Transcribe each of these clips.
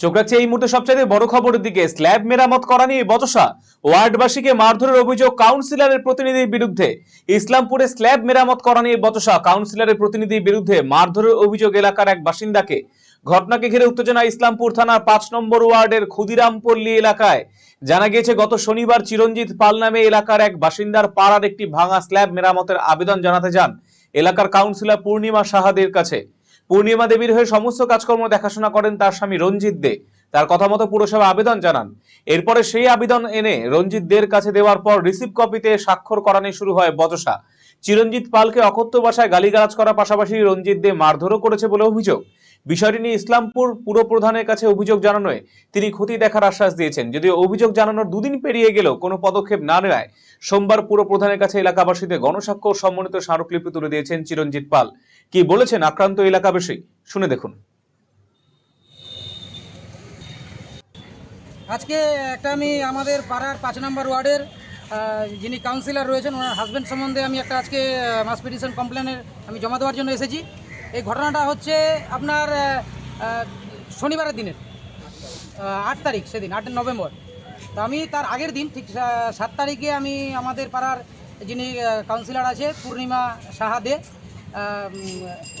চোখ এই মুহূর্তে সবচেয়ে বড় খবরের দিকে। স্ল্যাব মেরামত করা নিয়ে বচসা। ওয়ার্ডবাসীকে মারধরের অভিযোগ কাউন্সিলরের প্রতিনিধির বিরুদ্ধে। ইসলামপুরে স্ল্যাব মেরামত করা নিয়ে বচসা। কাউন্সিলরের প্রতিনিধির বিরুদ্ধে মারধরের অভিযোগ এলাকার এক বাসিন্দাকে। ঘটনাকে ঘিরে উত্তেজনা ইসলামপুর থানার পাঁচ নম্বর ওয়ার্ডের ক্ষুদিরামপল্লী এলাকায়। জানা গিয়েছে, গত শনিবার চিরঞ্জিত পাল নামে এলাকার এক বাসিন্দার পাড়ার একটি ভাঙা স্ল্যাব মেরামতের আবেদন জানাতে যান। এলাকার কাউন্সিলর পূর্ণিমা সাহাদের কাছে। পূর্ণিমা দেবীর হয়ে সমস্ত কাজকর্ম দেখাশোনা করেন তার স্বামী রঞ্জিত দে। তার কথা মতো পুরসভা আবেদন জানান। এরপরে সেই আবেদন এনে রঞ্জিত দের কাছে দেওয়ার পর রিসিভ কপিতে স্বাক্ষর করানো শুরু হয় বচসা। চিরঞ্জিত পালকে অকথ্য ভাষায় গালিগালাজ করার পাশাপাশি রঞ্জিত দে মারধরও করেছে বলে অভিযোগ। বিষয়টি নিয়ে ইসলামপুর পুরপ্রধানের কাছে অভিযোগ জানানোয় তিনি ক্ষতি দেখার আশ্বাস দিয়েছেন। যদিও অভিযোগ জানানোর দুদিন পেরিয়ে গেলেও কোনো পদক্ষেপ না নেওয়ায় সোমবার পুরপ্রধানের কাছে এলাকাবাসীদের গণসাক্ষ্য সম্মানিত স্মারকলিপি তুলে দিয়েছেন চিরঞ্জিত পাল। কি বলেছেন আক্রান্ত এলাকাবাসী? শুনে দেখুন। আজকে একটা আমি আমাদের পাড়ার পাঁচ নম্বর ওয়ার্ডের যিনি কাউন্সিলর রয়েছেন, ওনার হাজব্যান্ড সম্বন্ধে আমি একটা আজকে মাস পিটিশন কমপ্লেনের আমি জমা দেওয়ার জন্য এসেছি। এই ঘটনাটা হচ্ছে আপনার শনিবারের দিনের আট তারিখ সেদিন, আট নভেম্বর। তো আমি তার আগের দিন, ঠিক সাত তারিখে আমি আমাদের পাড়ার যিনি কাউন্সিলর আছে, পূর্ণিমা সাহা দে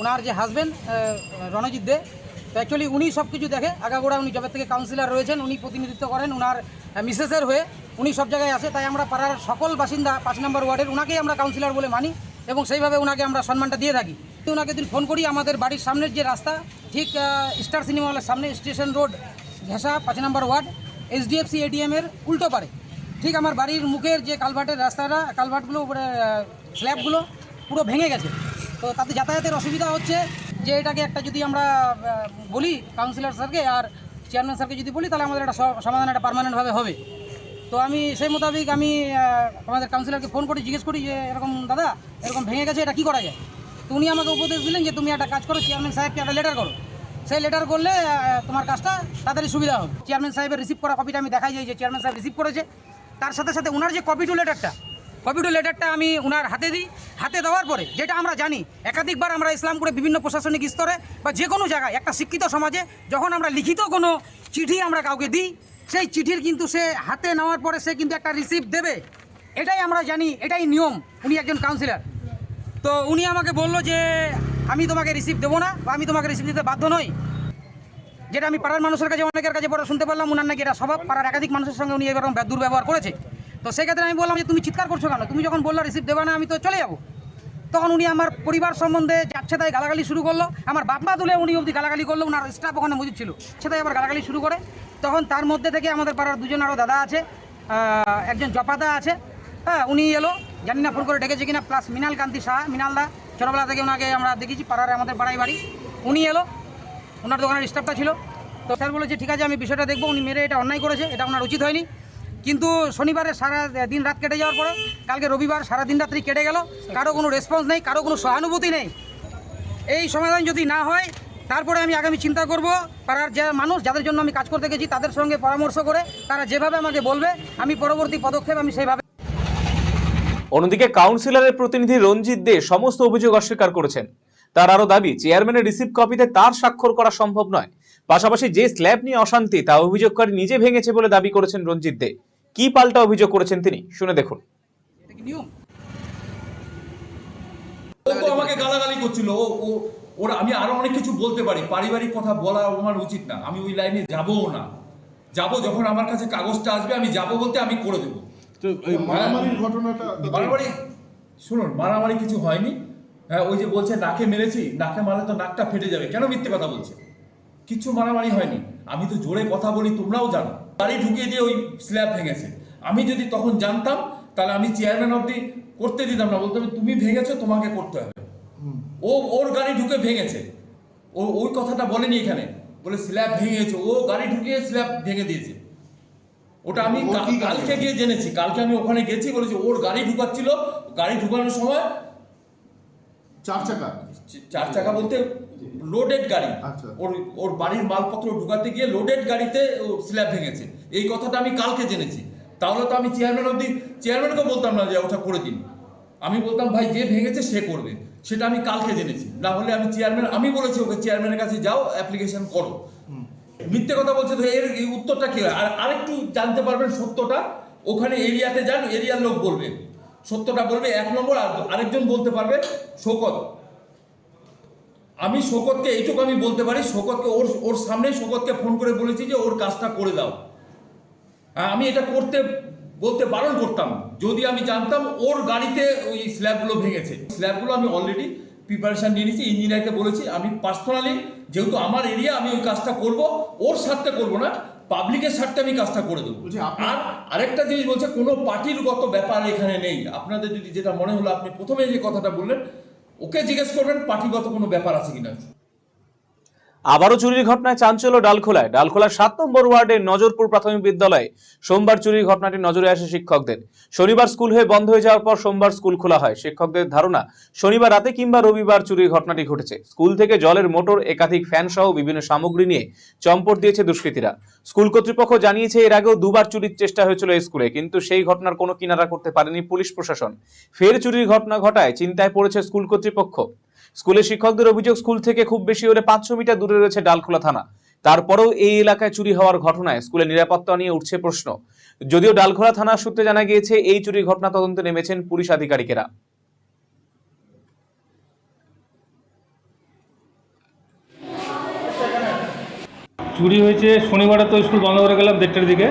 ওনার যে হাজব্যান্ড রণজিৎ দে, তো অ্যাকচুয়ালি উনি সব কিছু দেখে, আগাগোড়া উনি জবের থেকে কাউন্সিলর রয়েছেন, উনি প্রতিনিধিত্ব করেন ওনার মিসেসের হয়ে উনি সব জায়গায় আসে তাই আমরা পাড়ার সকল বাসিন্দা পাঁচ নম্বর ওয়ার্ডের ওনাকেই আমরা কাউন্সিলর বলে মানি এবং সেইভাবে ওনাকে আমরা সম্মানটা দিয়ে থাকি। ওনাকে দিন ফোন করি, আমাদের বাড়ির সামনের যে রাস্তা, ঠিক স্টার সিনেমা হলের সামনে স্টেশন রোড, ঘেঁষা, পাঁচ নম্বর ওয়ার্ড এইচডিএফসি এটিএমের উল্টো পারে। ঠিক, আমার বাড়ির মুখের যে কালভার্টের রাস্তাটা, কালভার্টগুলো স্ল্যাবগুলো পুরো ভেঙে গেছে। তো তাতে যাতায়াতের অসুবিধা হচ্ছে যে এটাকে একটা যদি আমরা বলি কাউন্সিলর স্যারকে, আর চেয়ারম্যান স্যারকে যদি বলি, তাহলে আমাদের একটা সমাধান একটা পার্মানেন্টভাবে হবে। তো আমি সেই মোতাবেক আমি আমাদের কাউন্সিলরকে ফোন করে জিজ্ঞেস করি যে, এরকম দাদা, এরকম ভেঙে গেছে, এটা কী করা যায়? তো উনি আমাকে উপদেশ দিলেন যে, তুমি একটা কাজ করো চেয়ারম্যান সাহেবকে একটা লেটার করো। সেই লেটার করলে তোমার কাজটা তাড়াতাড়ি সুবিধা হবে। চেয়ারম্যান সাহেবের রিসিভ করা কপিটা আমি দেখাই যাই যে চেয়ারম্যান সাহেব রিসিভ করেছে। তার সাথে সাথে ওনার যে কপি টু লেটারটা কপি টু লেটারটা আমি ওনার হাতে দিই। হাতে দেওয়ার পরে যেটা আমরা জানি, একাধিকবার আমরা ইসলামপুরে বিভিন্ন প্রশাসনিক স্তরে বা যে কোনো জায়গায় একটা শিক্ষিত সমাজে যখন আমরা লিখিত কোনো চিঠি আমরা কাউকে দিই, সেই চিঠির কিন্তু সে হাতে নেওয়ার পরে সে কিন্তু একটা রিসিপ্ট দেবে। এটাই আমরা জানি, এটাই নিয়ম, উনি একজন কাউন্সিলর তো উনি আমাকে বলল যে, আমি তোমাকে রিসিপ্ট দেবো না বা আমি তোমাকে রিসিপ্ট দিতে বাধ্য নই। যেটা আমি পাড়ার মানুষের কাছে, অনেকের কাছে পরে শুনতে পারলাম, উনার নাকি এটা স্বভাব। পাড়ার একাধিক মানুষের সঙ্গে উনি এরকম দুর্ব্যবহার করেছে। তো সেক্ষেত্রে আমি বললাম যে তুমি চিৎকার করছ কেন? তুমি যখন বলল রিসিভ দেবা না, আমি তো চলে যাব। তখন উনি আমার পরিবার সম্বন্ধে যাচ্ছে তাই গালাগালি শুরু করল। আমার বাপমা তুলে উনি অবধি গালাগালি করল ওনার স্টাফ ওখানে মজুদ ছিল। সে তাই আবার গালাগালি শুরু করে। তখন তার মধ্যে থেকে আমাদের পাড়ার দুজন আরও দাদা আছে একজন জপাদা আছে। হ্যাঁ উনি এলো, জানি না ফোন করে ডেকেছে কিনা প্লাস মিনাল কান্তি শাহ মিনালদা ছোটোবেলা থেকে ওনাকে আমরা দেখেছি পাড়ার আমাদের পাড়ায় বাড়ি। উনি এলো ওনার দোকানের স্টাফটা ছিল। তো স্যার বলেছে, ঠিক আছে, আমি বিষয়টা দেখব। উনি মেরে এটা অন্যায় করেছে, এটা ওনার উচিত হয়নি। কিন্তু শনিবারে সারা দিন রাত কেটে যাওয়ার পরে কালকে রবিবার সারা দিন রাত্রি কেটে গেল, কারও কোনো রেসপন্স নেই, কারও কোনো সহানুভূতি নেই। এই সমাধান যদি না হয়, তারপরে আমি আগামী চিন্তা করব, পাড়ার যে মানুষ যাদের জন্য আমি কাজ করতে গেছি, তাদের সঙ্গে পরামর্শ করে তারা যেভাবে আমাকে বলবে, আমি পরবর্তী পদক্ষেপ আমি সেইভাবে অন্যদিকে কাউন্সিলরের প্রতিনিধি রঞ্জিত দে সমস্ত অভিযোগ অস্বীকার করেছেন। তার আরও দাবি চেয়ারম্যানের রিসিভ কপিতে তার স্বাক্ষর করা সম্ভব নয়। পাশাপাশি যে স্ল্যাব নিয়ে অশান্তি তা অভিযোগকারী নিজে ভেঙেছে বলে দাবি করেছেন রঞ্জিত দে। কি পাল্টা অভিযোগ করেছেন তিনি? শুনে দেখুন। আমাকে গালাগালি করছিল। ও ওরা আমি আরও অনেক কিছু বলতে পারি। পারিবারিক কথা বলা আমার উচিত না। আমি ওই লাইনে যাবও না। যাব যখন আমার কাছে কাগজটা আসবে আমি যাব বলতে আমি করে দেবো। তো মারামারির ঘটনাটা মারামারি শুনুন মারামারি কিছু হয়নি। হ্যাঁ ওই যে বলছে নাকে মেরেছি নাকে মারলে তো নাকটা ফেটে যাবে। কেন মিথ্যে কথা বলছে? কিচ্ছু মারামারি হয়নি। আমি তো জোরে কথা বলি তোমরাও জানো। গাড়ি ঢুকিয়ে দিয়ে ওই স্ল্যাব ভেঙেছে। আমি যদি তখন জানতাম তাহলে আমি চেয়ারম্যান অবধি করতে দিতাম না। বলতাম তুমি ভেঙেছো তোমাকে করতে হবে। ও ওর গাড়ি ঢুকে ভেঙেছে। ও ওই কথাটা বলেনি এখানে। বলে স্ল্যাব ভেঙেছে। ও গাড়ি ঢুকিয়ে স্ল্যাব ভেঙে দিয়েছে। ওটা আমি? কালকে গিয়ে জেনেছি। কালকে আমি ওখানে গেছি বলেছি ওর গাড়ি ঢুকাচ্ছিল। গাড়ি ঢুকানোর সময় চার চাকা। চার চাকা বলতে লোডেড গাড়ি। আচ্ছা। ওর ওর বাড়ির মালপত্র ঢুকাতে গিয়ে লোডেড গাড়িতে ও স্ল্যাব ভেঙেছে। এই কথাটা আমি কালকে জেনেছি। তাহলে তো আমি চেয়ারম্যান অব্দি চেয়ারম্যানকে বলতাম না যে ওটা করে দিন। আমি বলতাম ভাই যে ভেঙেছে সে করবে। সেটা আমি কালকে জেনেছি। না হলে আমি চেয়ারম্যান আমি বলেছি ওকে চেয়ারম্যানের কাছে যাও অ্যাপ্লিকেশন করো। মিথ্যে কথা বলছে তো এর এই উত্তরটা কি হয়? আর আরেকটু জানতে পারবেন সত্যটা। ওখানে এরিয়াতে যান এরিয়ার লোক বলবে। সত্যটা বলবে এক নম্বর আর আরেকজন বলতে পারবে শোকত। আমি শোকতকে এইটুকু আমি বলতে পারি শোকতকে ওর ওর সামনে শোকতকে ফোন করে বলেছি যে ওর কাজটা করে দাও। হ্যাঁ, আমি এটা করতে বলতে বারণ করতাম। যদি আমি জানতাম ওর গাড়িতে ওই স্ল্যাবগুলো ভেঙেছে। স্ল্যাবগুলো আমি অলরেডি প্রিপারেশন নিয়ে নিয়েছি ইঞ্জিনিয়ারকে বলেছি আমি পার্সোনালি যেহেতু আমার এরিয়া আমি ওই কাজটা করব ওর স্বার্থে করব না পাবলিকের স্বার্থে আমি কাজটা করে দেবো। আর আরেকটা জিনিস বলছে কোনো পার্টির গত ব্যাপার এখানে নেই। আপনাদের যদি যেটা মনে হলো আপনি প্রথমে যে কথাটা বললেন ওকে জিজ্ঞেস করবেন পার্টিগত কোনো ব্যাপার আছে কিনা। আবারও চুরির ঘটনায় চাঞ্চল্য ডালখোলায়। ডালখোলার সাত নম্বর ওয়ার্ডের নজরপুর প্রাথমিক বিদ্যালয়ে সোমবার চুরির ঘটনাটি নজরে আসে শিক্ষকদের। শনিবার স্কুল হয়ে বন্ধ হয়ে যাওয়ার পর সোমবার স্কুল খোলা হয়। শিক্ষকদের ধারণা, শনিবার রাতে কিংবা রবিবার চুরির ঘটনাটি ঘটেছে। স্কুল থেকে জলের মোটর, একাধিক ফ্যান সহ বিভিন্ন সামগ্রী নিয়ে চম্পট দিয়েছে দুষ্কৃতীরা। স্কুল কর্তৃপক্ষ জানিয়েছে, এর আগেও দুবার চুরির চেষ্টা হয়েছিল স্কুলে, কিন্তু সেই ঘটনার কোনো কিনারা করতে পারেনি পুলিশ প্রশাসন। ফের চুরির ঘটনা ঘটায় চিন্তায় পড়েছে স্কুল কর্তৃপক্ষ। স্কুলের শিক্ষকদের অভিযোগ, স্কুল থেকে খুব বেশি হলে পাঁচশো মিটার দূরে রয়েছে ডালখোলা থানা। তারপরেও এই এলাকায় চুরি হওয়ার ঘটনায় স্কুলের নিরাপত্তা নিয়ে উঠছে প্রশ্ন। যদিও ডালখোলা থানার সূত্রে জানা গিয়েছে, এই চুরির ঘটনা তদন্তে নেমেছেন পুলিশ আধিকারিকেরা। চুরি হয়েছে শনিবারে তো স্কুল বন্ধ করে গেলাম দেড়টার দিকে।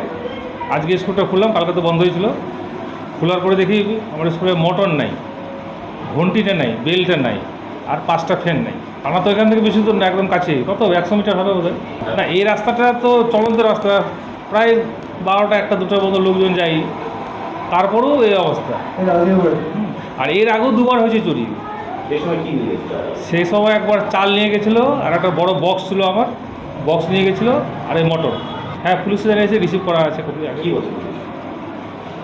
আজকে স্কুলটা খুললাম, কালকে তো বন্ধ হয়েছিল। খোলার পরে দেখি আমার স্কুলে মোটর নাই, ঘন্টিটা নাই বেলটা নাই। আর পাঁচটা ফ্যান নেই। আমার তো এখান থেকে বেশি দূর না একদম কাছেই। কত? একশো মিটার হবে বোধ না এই রাস্তাটা তো চলন্ত রাস্তা। প্রায় বারোটা একটা দুটো মতো লোকজন যাই তারপরেও এই অবস্থা। আর এর আগেও দুবার হয়েছে চুরি। সেই সময় একবার চাল নিয়ে গেছিল আর একটা বড় বক্স ছিল আমার। বক্স নিয়ে গেছিল আর এই মোটর হ্যাঁ পুলিশ জানিয়েছে রিসিভ করা আছে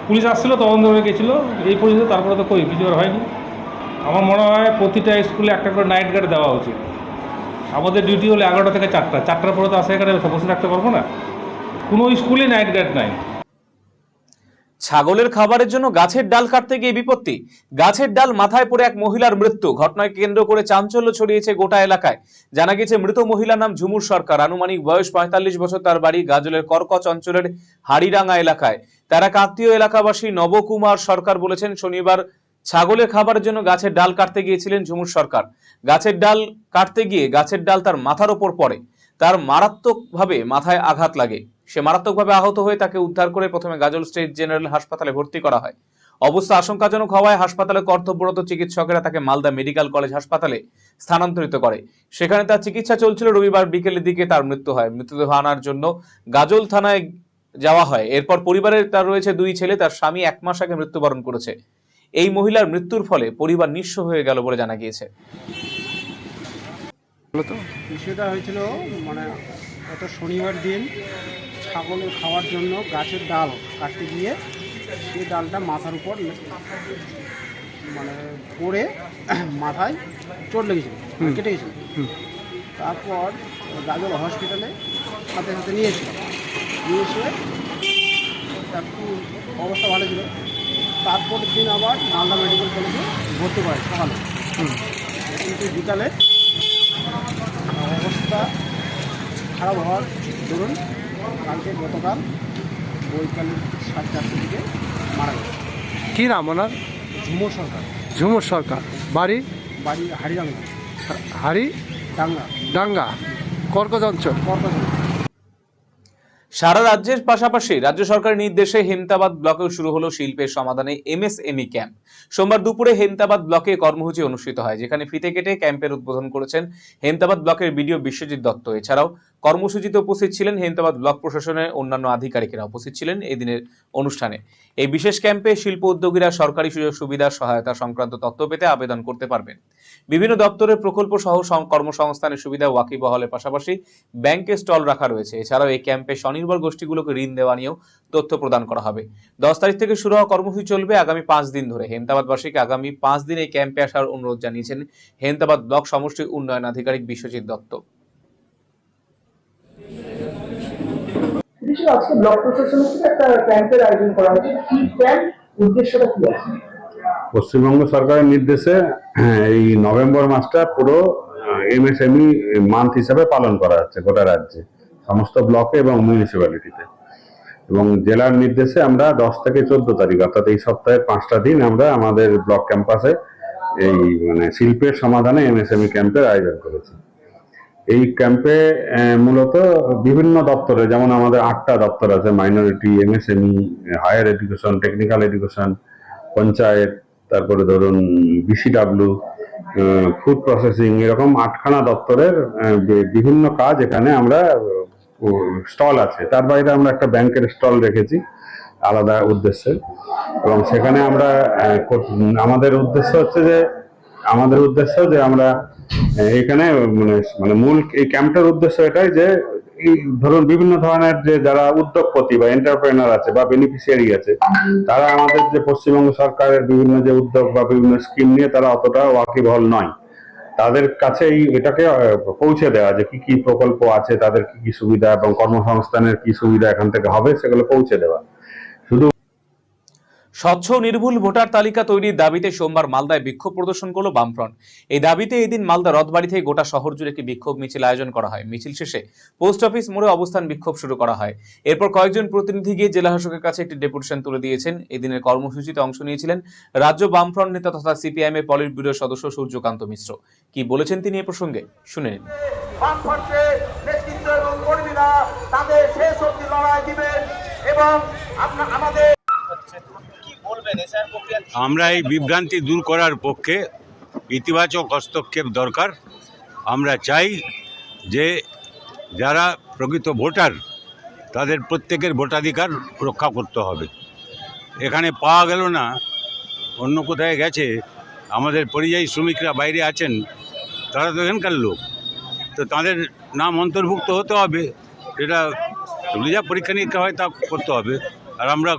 পুলিশ আসছিল তদন্ত করে গেছিল। এই পর্যন্ত তারপরে তো কই কিছু আর হয়নি। আমার মনে হয় প্রতিটা স্কুলে একটা করে নাইট গার্ড দেওয়া উচিত। আমাদের ডিউটি হলো এগারোটা থেকে চারটা। চারটার পরে তো আসে এখানে বসে থাকতে পারব না। কোনো স্কুলে নাইট গার্ড নাই। ছাগলের খাবারের জন্য গাছের ডাল কাটতে গিয়ে বিপত্তি। গাছের ডাল মাথায় পড়ে এক মহিলার মৃত্যু। ঘটনায় কেন্দ্র করে চাঞ্চল্য ছড়িয়েছে গোটা এলাকায়। জানা গেছে মৃত মহিলার নাম ঝুমুর সরকার। আনুমানিক বয়স পঁয়তাল্লিশ বছর তার বাড়ি গাজলের কর্কচ অঞ্চলের হাড়িরাঙ্গা এলাকায়। তারা কাত্তীয় এলাকাবাসী নবকুমার সরকার বলেছেন, শনিবার ছাগলের খাবারের জন্য গাছের ডাল কাটতে গিয়েছিলেন ঝুমুর সরকার। গাছের ডাল কাটতে গিয়ে গাছের ডাল তার মাথার ওপর পড়ে। তার মারাত্মকভাবে মাথায় আঘাত লাগে। সে মারাত্মকভাবে আহত হয়ে তাকে উদ্ধার করে প্রথমে গাজল স্টেট জেনারেল হাসপাতালে ভর্তি করা হয়। অবস্থা আশঙ্কাজনক হওয়ায় হাসপাতালে কর্তব্যরত চিকিৎসকেরা তাকে মালদা মেডিকেল কলেজ হাসপাতালে স্থানান্তরিত করে। সেখানে তার চিকিৎসা চলছিল রবিবার বিকেলের দিকে তার মৃত্যু হয়। মৃতদেহ আনার জন্য গাজল থানায় যাওয়া হয়। এরপর পরিবারের তার রয়েছে দুই ছেলে। তার স্বামী এক মাস আগে মৃত্যুবরণ করেছে। এই মহিলার মৃত্যুর ফলে পরিবার নিঃস্ব হয়ে গেল বলে জানা গিয়েছে। বিষয়টা হয়েছিল মানে গত শনিবার দিন ছাগলের খাওয়ার জন্য গাছের ডাল কাটতে গিয়ে সেই ডালটা মাথার উপর মানে পড়ে মাথায় চোট লেগেছিল মানে কেটে গেছিল। তারপর গাজল হসপিটালে সাথে সাথে নিয়েছিল নিয়ে এসে একটু অবস্থা ভালো ছিল। তারপর দিন আবার মালদা মেডিকেল কলেজে ভর্তি করে সকালে কিন্তু বিকালে অবস্থা খারাপ হওয়ার ধরুন কালকে গতকাল বৈকাল সাড়ে চারটের দিকে মারা গেছে। কি নাম ওনার? ঝুমুর সরকার। ঝুমুর সরকার। বাড়ি? বাড়ি হাড়িরাঙ্গা হাড়ি? ডাঙ্গা। ডাঙ্গা। কর্কজ অঞ্চল। সারা রাজ্যের পাশাপাশি রাজ্য সরকারের নির্দেশে হেমতাবাদ ব্লকেও শুরু হলো শিল্পের সমাধানে এমএসএমই ক্যাম্প। সোমবার দুপুরে হেমতাবাদ ব্লকে কর্মসূচি অনুষ্ঠিত হয়, যেখানে ফিতে কেটে ক্যাম্পের উদ্বোধন করেছেন হেমতাবাদ ব্লকের বিডিও বিশ্বজিৎ দত্ত। এছাড়াও কর্মসূচিতে উপস্থিত ছিলেন হেমতাবাদ ব্লক প্রশাসনের অন্যান্য আধিকারিকেরা উপস্থিত ছিলেন এই দিনের অনুষ্ঠানে। এই বিশেষ ক্যাম্পে শিল্প উদ্যোগীরা সরকারি সুযোগ সুবিধা, সহায়তা সংক্রান্ত তথ্য পেতে আবেদন করতে পারবেন। বিভিন্ন দপ্তরের প্রকল্প সহ কর্মসংস্থানের সুবিধা ওয়াকিবহলের পাশাপাশি ব্যাংকে স্টল রাখা রয়েছে। এছাড়াও এই ক্যাম্পে স্বনির্ভর গোষ্ঠীগুলোকে ঋণ দেওয়া নিয়েও তথ্য প্রদান করা হবে। দশ তারিখ থেকে শুরু হওয়া কর্মসূচি চলবে আগামী পাঁচ দিন ধরে। হেমতাবাদবাসীকে আগামী পাঁচ দিন এই ক্যাম্পে আসার অনুরোধ জানিয়েছেন হেমতাবাদ ব্লক সমষ্টি উন্নয়ন আধিকারিক বিশ্বজিৎ দত্ত। আজকে ব্লক প্রশাসনের থেকে একটা ক্যাম্পের আয়োজন করা হয়েছে। কি ক্যাম্প? উদ্দেশ্যটা কি আছে? পশ্চিমবঙ্গ সরকারের নির্দেশে হ্যাঁ, এই নভেম্বর মাসটা পুরো এমএসএমই মান্থ হিসাবে পালন করা হচ্ছে গোটা রাজ্যে সমস্ত ব্লকে এবং মিউনিসিপ্যালিটিতে এবং জেলার নির্দেশে আমরা দশ থেকে চোদ্দ তারিখ অর্থাৎ এই সপ্তাহের পাঁচটা দিন আমরা আমাদের ব্লক ক্যাম্পাসে এই মানে শিল্পের সমাধানে এমএসএমই ক্যাম্পের আয়োজন করেছি। এই ক্যাম্পে মূলত বিভিন্ন দপ্তরে, যেমন আমাদের আটটা দপ্তর আছে minority MSME higher education technical education panchayat, তারপরে ধরুন বিসিডাব্লিউ ফুড প্রসেসিং এরকম আটখানা দপ্তরের বিভিন্ন কাজ এখানে আমরা স্টল আছে। তার বাইরে আমরা একটা ব্যাংকের স্টল রেখেছি, আলাদা উদ্দেশ্যে। এবং সেখানে আমরা আমাদের উদ্দেশ্য হচ্ছে যে, আমাদের উদ্দেশ্য যে আমরা এখানে মানে মানে মূল এই ক্যাম্পটার উদ্দেশ্য এটাই যে ধরুন বিভিন্ন ধরনের যে যারা উদ্যোগপতি বা এন্টারপ্রেনার আছে বা বেনিফিশিয়ারি আছে, তারা আমাদের যে পশ্চিমবঙ্গ সরকারের বিভিন্ন যে উদ্যোগ বা বিভিন্ন স্কিম নিয়ে তারা অতটা ওয়াকিবহল নয়। তাদের কাছে এই এটাকে পৌঁছে দেওয়া যে কি কি প্রকল্প আছে, তাদের কি কি সুবিধা এবং কর্মসংস্থানের কি সুবিধা এখান থেকে হবে, সেগুলো পৌঁছে দেওয়া। স্বচ্ছ নির্ভুল ভোটার তালিকা তৈরির দাবিতে সোমবার মালদায় বিক্ষোভ প্রদর্শন করল বামফ্রন্ট। এই দাবিতে এদিন মালদা রথবাড়ি থেকে গোটা শহর জুড়ে একটি বিক্ষোভ মিছিল আয়োজন করা হয়। মিছিল শেষে পোস্ট অফিস মোড়ে অবস্থান বিক্ষোভ শুরু করা হয়। এরপর কয়েকজন প্রতিনিধি গিয়ে জেলা শাসকের কাছে একটি ডেপুটেশন তুলে দিয়েছেন। এদিনের কর্মসূচিতে অংশ নিয়েছিলেন রাজ্য বামফ্রন্ট নেতা তথা সিপিআইএম এর পলিট ব্যুরোর সদস্য সূর্যকান্ত মিশ্র। কি বলেছেন তিনি এ প্রসঙ্গে? শুনে নিন। এবং কর্মীরা তাদের শেষ অব্দি লড়াই দিবেন এবং আপনা আমাদের আমরা এই বিভ্রান্তি দূর করার পক্ষে ইতিবাচক হস্তক্ষেপ দরকার। আমরা চাই যে যারা প্রকৃত ভোটার, তাদের প্রত্যেকের ভোটাধিকার রক্ষা করতে হবে। এখানে পাওয়া গেল না, অন্য কোথায় গেছে, আমাদের পরিযায়ী শ্রমিকরা বাইরে আছেন, তারা তো এখানকার লোক। তো তাদের নাম অন্তর্ভুক্ত হতে হবে, এটা যা পরীক্ষা নিরীক্ষা হয় তা করতে হবে। আর আমরা